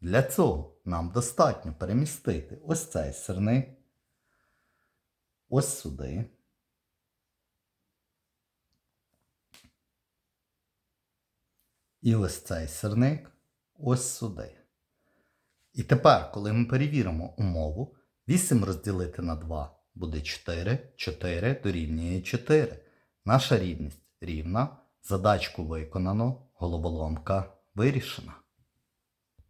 Для цього нам достатньо перемістити ось цей сирник, ось сюди. І ось цей сирник ось сюди. І тепер, коли ми перевіримо умову, 8 розділити на 2 буде 4, 4 дорівнює 4. Наша рівність рівна. Задачку виконано, головоломка вирішена.